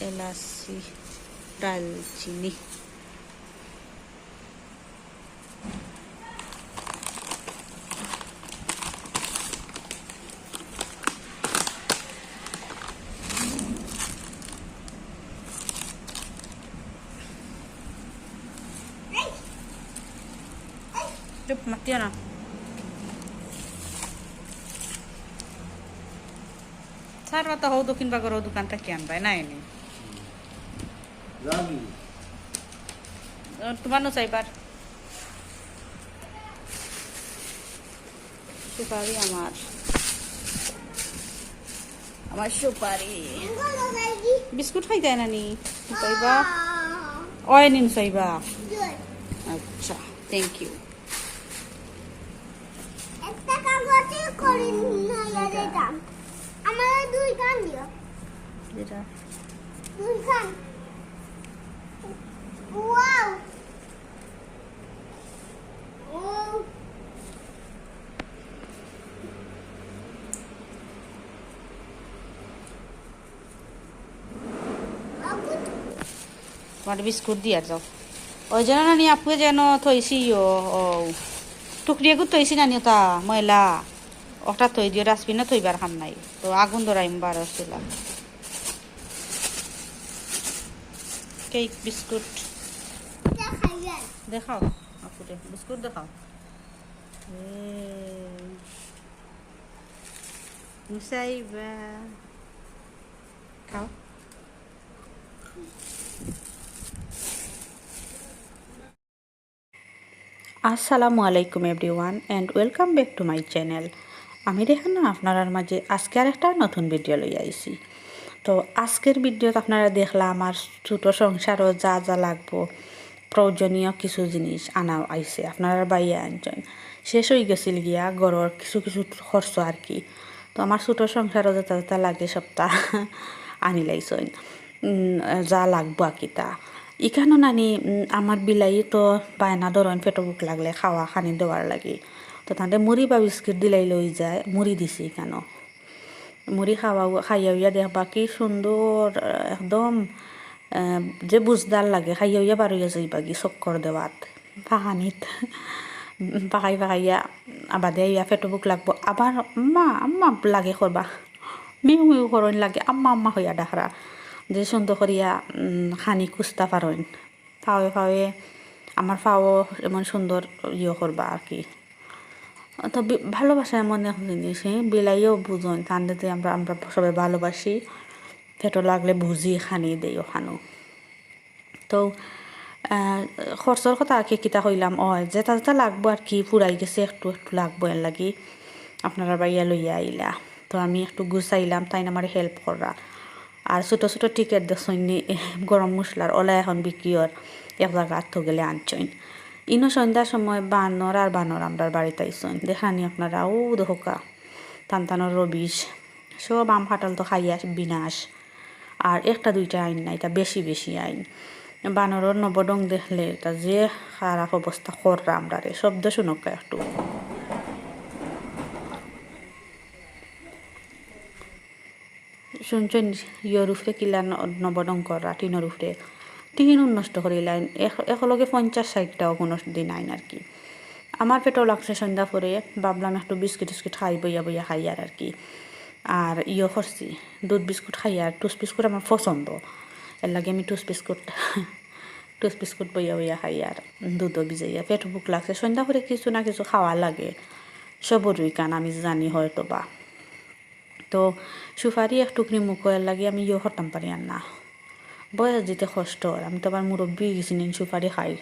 elasi dalcini Cep, mati anak Sarwa tahu dukin bagaro dukan tak kian, baik naik ni. তোমার নো চাইবার সুপারি আমার আমার সুপারি বিস্কুট খাই দেয় নানি চাইবা অয় নিন চাইবা আচ্ছা থ্যাংক ইউ আমার দুই কান দিও দুই কান ওয়াও ও তোমার বিস্কুট দিয়ে যাও। ওই যেন নানি আপুয়ে যেন থইছি, ও ও, টুকরিয়ে গুত থইছি নানি ওটা ময়লা। ওটা থই দিও, ডাস্টবিনে থইবার খাম নাই। তো আগুন ধরাইম বার ছিল। Cake, biscuit. দেখাও আপুরে, বিস্কুট দেখাও। মুসাইবা খাও। আসসালামু আলাইকুম everyone and welcome back to my channel. আমি রেহানা আপনার মাঝে আজকে আর একটা নতুন ভিডিও লই আইছি। তো আজকের ভিডিওতে আপনারা দেখলা আমার ছোটো সংসারও যা যা লাগবো, প্রয়োজনীয় কিছু জিনিস আনা আইছে, আপনারা বাইয়ে আনছেন। শেষ হয়ে গেছিল গিয়া গড়র কিছু কিছু খরচ আর কি। তো আমার ছোটো সংসারও যেটা যেটা লাগে সপ্তাহ আনি লাইছেন। যা লাগবো কি তা। ইখানো নানি আমার বিলাই তো বায়না ধরেন পেটো বুক লাগলে খাওয়া খানি দেওয়ার লাগে। তো তাতে মুড়ি বা বিস্কিট দিলাই লই যায়, মুড়ি দিছি কেন মুড়ি খাওয়া খাইয়া উইয়া দেখবা কি সুন্দর একদম যে বুঝদার লাগে খাইয়া উইয়া বার হইয়া যাইবা কি চক্কর দেওয়াত পাহানিত। পাকাই পাকাইয়া আবাদে ইয়া পেটো বুক লাগবো। আবার আম্মা আম্মা লাগে করবা মিউ মিউ করইন লাগে, আম্মা আম্মা হইয়া ডাকরা যে সুন্দর করিয়া খানি কুস্তা পারইন ফাওয়ে ফাওয়ে আমার ফাও এমন সুন্দর ইয়ে করবা আর কি। তো ভালোবাসা এমন এক জিনিস হ্যাঁ বিলাইও বুঝন কান্দেতে আমরা আমরা সবাই ভালোবাসি। পেটো লাগলে বুঝি খানি দেই ওখানো। তো খরচর কথা আর কি কিতা কইলাম ও যেটা যেটা লাগবো আর কি ফুরাই গেছে, একটু একটু লাগবো এর লাগি। আপনারা বাইয়া লইয়া আইলা। তো আমি একটু গুছাইলাম তাই আমার হেল্প করা আর ছোটো ছোটো টিকেট দেখছইন গরম মশলার ওলা এখন বিক্রি হর এক জায়গা তো গেলে আনছইন ইনো সন্ধ্যার সময় বানর আর বানর আমরা বাড়িতে আইসন দেখানি আপনারা, ও দোকা টান টানোর রবিশ। সব আম ফাটাল তো খাইয়া বিনাশ। আর একটা দুইটা আইন নাই, তা বেশি বেশি আইন। বানরের নবডং দেখলে তা যে খারাপ অবস্থা কররা আমরা রে শব্দ শুনক একটু। শুনছেন ইয়র উফরে কিলা ন- নবডং করা টিনের উফরে টিন নষ্ট করিলাইন একেলগে পঞ্চাশ ষাটটাও কোনো দিন আইন আর কি। আমার পেটও লাগছে সন্ধ্যা পরে ভাবলাম একটু বিস্কিট টিস্কিট খাই বইয়া বইয়া খাই আর আর কি। আর ইয়ে করছি দুধ বিস্কুট খাই আর টুস বিস্কুট আমার পছন্দ এর লাগে আমি টুস বিস্কুট টুস বিস্কুট বইয়া বইয়া খাই আর দুধও ভিজাইয়া পেট বুক লাগছে, সন্ধ্যা করে কিছু না কিছু খাওয়া লাগে। সবরই কান আমি জানি হয়তো বা তো সুপারি এক টুকরি মুখের লাগে আমি ইয়ে হতাম পারি আর না। বয়স দিতে কষ্ট, আমি তো আবার মুরব্বী গেছি, নিন সুপারি খাই।